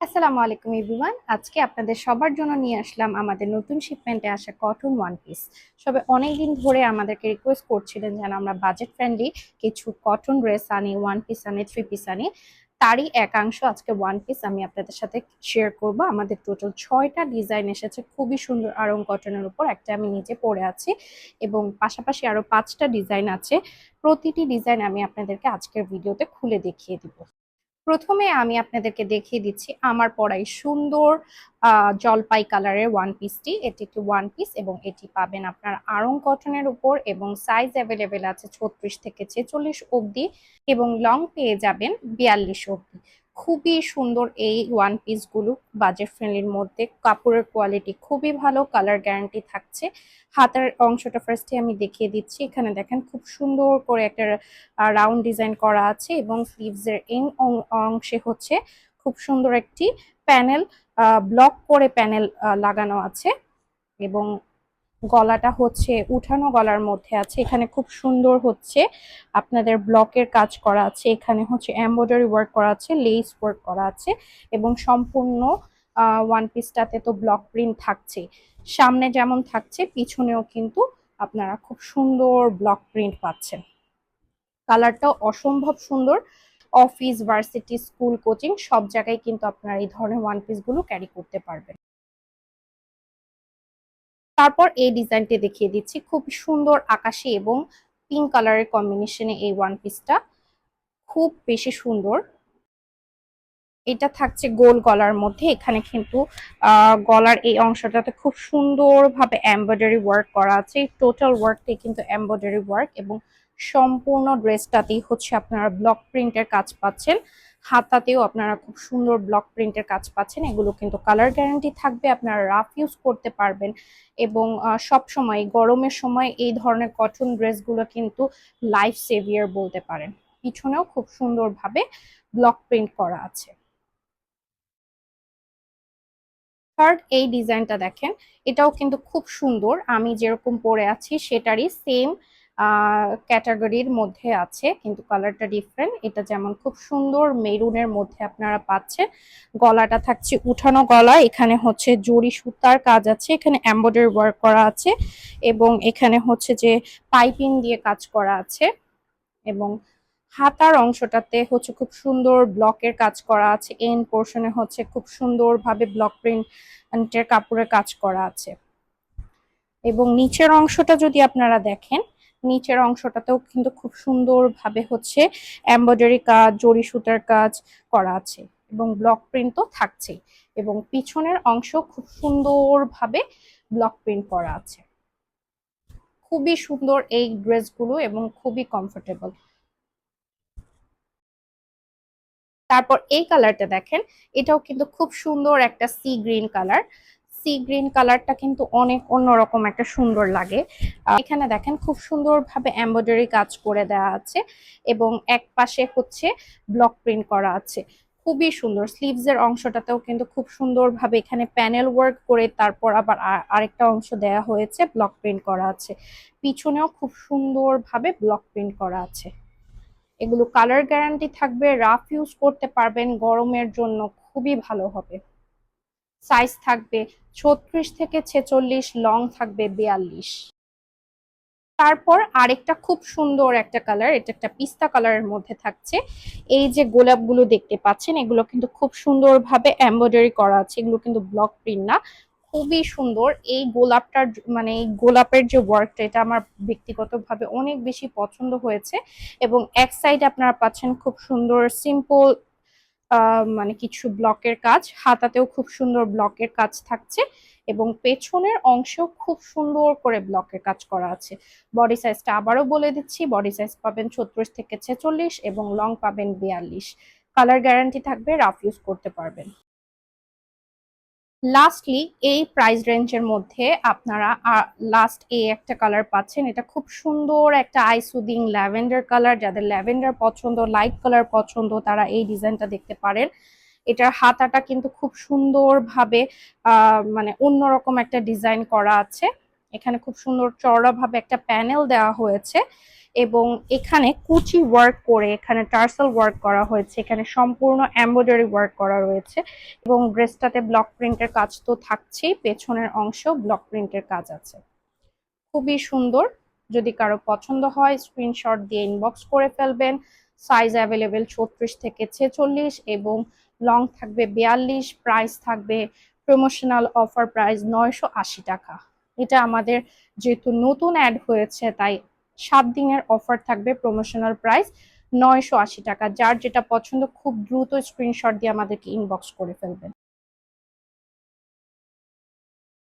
আসসালামু আলাইকুম এভরিওয়ান। আজকে আপনাদের সবার জন্য নিয়ে আসলাম আমাদের নতুন শিপমেন্টে আসা কটন ওয়ান পিস সবে অনেক দিন ধরে আমাদেরকে রিকোয়েস্ট করছিলেন যেন আমরা বাজেট ফ্রেন্ডলি কিছু কটন ড্রেস আনি ওয়ান পিস আনি থ্রি পিস আনি। তারই একাংশ আজকে ওয়ান পিস আমি আপনাদের সাথে শেয়ার করব। আমাদের টোটাল ছয়টা ডিজাইন এসেছে, খুবই সুন্দর আরং কটনের উপর। একটা আমি নিজে পরে আছি এবং পাশাপাশি আরও পাঁচটা ডিজাইন আছে। প্রতিটি ডিজাইন আমি আপনাদেরকে আজকের ভিডিওতে খুলে দেখিয়ে দিব। প্রথমে আমি আপনাদেরকে দেখিয়ে দিচ্ছি আমার পড়াই সুন্দর জলপাই কালারের ওয়ান পিসটি এটি একটি ওয়ান পিস এবং এটি পাবেন আপনার আরং কটনের উপর এবং সাইজ অ্যাভেলেবেল আছে ছত্রিশ থেকে ছেচল্লিশ অবধি এবং লং পেয়ে যাবেন বিয়াল্লিশ অবধি। খুবই সুন্দর এই ওয়ান পিসগুলো বাজেট ফ্রেন্ডলির মধ্যে। কাপড়ের কোয়ালিটি খুবই ভালো কালার গ্যারান্টি থাকছে। হাতার অংশটা ফার্স্টে আমি দেখিয়ে দিচ্ছি। এখানে দেখেন খুব সুন্দর করে একটা রাউন্ড ডিজাইন করা আছে এবং স্লিভস এর এন অংশে হচ্ছে খুব সুন্দর একটি প্যানেল ব্লক করে প্যানেল লাগানো আছে। এবং গলাটা হচ্ছে, উঠানো গলার মধ্যে আছে। এখানে খুব সুন্দর হচ্ছে, আপনাদের ব্লকের কাজ করা আছে। এখানে হচ্ছে এমব্রয়ডারি ওয়ার্ক করা আছে লেস ওয়ার্ক করা আছে এবং সম্পূর্ণ ওয়ান পিসটাতে তো ব্লক প্রিন্ট থাকছে সামনে যেমন থাকছে, পিছনেও কিন্তু আপনারা খুব সুন্দর ব্লক প্রিন্ট পাচ্ছেন। কালারটাও অসম্ভব সুন্দর। অফিস ভার্সিটি স্কুল কোচিং সব জায়গায় কিন্তু আপনারা এই ধরনের ওয়ান পিসগুলো ক্যারি করতে পারবেন। তারপর এই ডিজাইনটি দেখিয়ে দিচ্ছি। খুব সুন্দর আকাশি এবং পিঙ্ক কালারের কম্বিনেশনে এই ওয়ান পিসটা খুব বেশি সুন্দর। এটা থাকছে গোল গলার মধ্যে। এখানে কিন্তু গলার এই অংশটাতে খুব সুন্দরভাবে এমব্রয়ডারি ওয়ার্ক করা আছে। টোটাল ওয়ার্কটাই কিন্তু এমব্রয়ডারি ওয়ার্ক এবং সম্পূর্ণ ড্রেসটাতেই হচ্ছে আপনারা ব্লক প্রিন্টের কাজ পাচ্ছেন। হাতাতেও আপনারা খুব সুন্দর ব্লক প্রিন্টের কাজ পাচ্ছেন। এগুলো কিন্তু কালার গ্যারান্টি থাকবে, আপনারা রাফ ইউজ করতে পারবেন এবং সব সময়, গরমের সময় এই ধরনের কটন ড্রেসগুলো কিন্তু লাইফ সেভিয়ার বলতে পারেন। পিছনেও খুব সুন্দরভাবে ব্লক প্রিন্ট করা আছে। থার্ড এই ডিজাইনটা দেখেন, এটাও কিন্তু খুব সুন্দর। আমি যেরকম পরে আছি, সেটারই সেম ক্যাটাগরির মধ্যে আছে, কিন্তু কালারটা ডিফারেন্ট এটা যেমন খুব সুন্দর মেরুনের মধ্যে আপনারা পাচ্ছেন। গলাটা থাকছে উঠানো গলা, এখানে হচ্ছে জড়ি সুতার কাজ আছে, এখানে এম্বয়ডারি ওয়ার্ক করা আছে, এবং এখানে হচ্ছে যে পাইপিং দিয়ে কাজ করা আছে, এবং হাতার অংশটাতে হচ্ছে খুব সুন্দর ব্লকের কাজ করা আছে এন পোর্শনে হচ্ছে খুব সুন্দরভাবে ব্লক প্রিন্টের কাপড়ের কাজ করা আছে। এবং নিচের অংশটা যদি আপনারা দেখেন নিচের অংশটাতেও কিন্তু খুব সুন্দরভাবে হচ্ছে এমব্রয়ডারি কাজ জরি সুতার কাজ করা আছে এবং ব্লক প্রিন্ট তো থাকছেই এবং পিছনের অংশ খুব সুন্দরভাবে ব্লক প্রিন্ট করা আছে। খুবই সুন্দর এই ড্রেসগুলো এবং খুবই কমফোর্টেবল তারপর এই কালারটা দেখেন, এটাও কিন্তু খুব সুন্দর একটা sea green colour sea green কালারটা কিন্তু অনেক অন্যরকম একটা সুন্দর লাগে। এখানে দেখেন খুব সুন্দরভাবে এমব্রয়ডারি কাজ করে দেওয়া আছে এবং এক পাশে হচ্ছে ব্লক প্রিন্ট করা আছে। খুবই সুন্দর। স্লিভস এর অংশটাতেও কিন্তু খুব সুন্দরভাবে এখানে প্যানেল ওয়ার্ক করে তারপর আবার আরেকটা অংশ দেয়া হয়েছে, ব্লক প্রিন্ট করা আছে। পিছনেও খুব সুন্দরভাবে ব্লক প্রিন্ট করা আছে। এগুলো কালার গ্যারান্টি থাকবে, রাফ ইউজ করতে পারবেন, গরমের জন্য খুবই ভালো হবে। সাইজ থাকবে ছত্রিশ থেকে ছেচল্লিশ লং থাকবে বিয়াল্লিশ। তারপর আরেকটা খুব সুন্দর একটা কালার এটা একটা পিস্তা কালারের মধ্যে থাকছে। এই যে গোলাপগুলো দেখতে পাচ্ছেন, এগুলো কিন্তু খুব সুন্দরভাবে এমব্রয়ডারি করা আছে, এগুলো কিন্তু ব্লক প্রিন্ট না, খুবই সুন্দর। এই গোলাপটার মানে এই গোলাপের যে ওয়ার্কটা এটা আমার ব্যক্তিগতভাবে অনেক বেশি পছন্দ হয়েছে। এবং এক সাইড আপনারা পাচ্ছেন খুব সুন্দর সিম্পল মানে কিছু ব্লকের কাজ। হাতাতেও খুব সুন্দর ব্লকের কাজ থাকছে এবং পেছনের অংশেও খুব সুন্দর করে ব্লকের কাজ করা আছে। বডি সাইজটা আবারও বলে দিচ্ছি, বডি সাইজ পাবেন ছত্রিশ থেকে ছেচল্লিশ এবং লং পাবেন বিয়াল্লিশ। কালার গ্যারান্টি থাকবে, রাফ ইউজ করতে পারবেন। লাস্টলি এই প্রাইস রেঞ্জের মধ্যে আপনারা লাস্ট এই একটা কালার পাচ্ছেন। এটা খুব সুন্দর একটা আই সুদিং ল্যাভেন্ডার কালার যাদের ল্যাভেন্ডার পছন্দ লাইট কালার পছন্দ, তারা এই ডিজাইনটা দেখতে পারেন। এটার হাতাটা কিন্তু খুব সুন্দরভাবে মানে অন্যরকম একটা ডিজাইন করা আছে। এখানে খুব সুন্দর চওড়াভাবে একটা প্যানেল দেওয়া হয়েছে। এবং এখানে কুচি ওয়ার্ক করে, এখানে টার্সেল ওয়ার্ক করা হয়েছে, এখানে সম্পূর্ণ এমব্রয়ডারি ওয়ার্ক করা রয়েছে এবং ড্রেসটাতে ব্লক প্রিন্টের কাজ তো থাকছেই, পেছনের অংশ ব্লক প্রিন্টের কাজ আছে। খুবই সুন্দর, যদি কারও পছন্দ হয় স্ক্রিনশট দিয়ে ইনবক্স করে ফেলবেন সাইজ অ্যাভেলেবেল ছত্রিশ থেকে ছেচল্লিশ এবং লং থাকবে বিয়াল্লিশ প্রাইস থাকবে প্রমোশনাল অফার প্রাইস নয়শো আশি টাকা। এটা আমাদের যেহেতু নতুন অ্যাড হয়েছে, তাই সাত দিনের অফার থাকবে প্রমোশনাল প্রাইস নয়শো আশি টাকা। যার যেটা পছন্দ, খুব দ্রুত স্ক্রিনশট দিয়ে আমাদেরকে ইনবক্স করে ফেলবেন।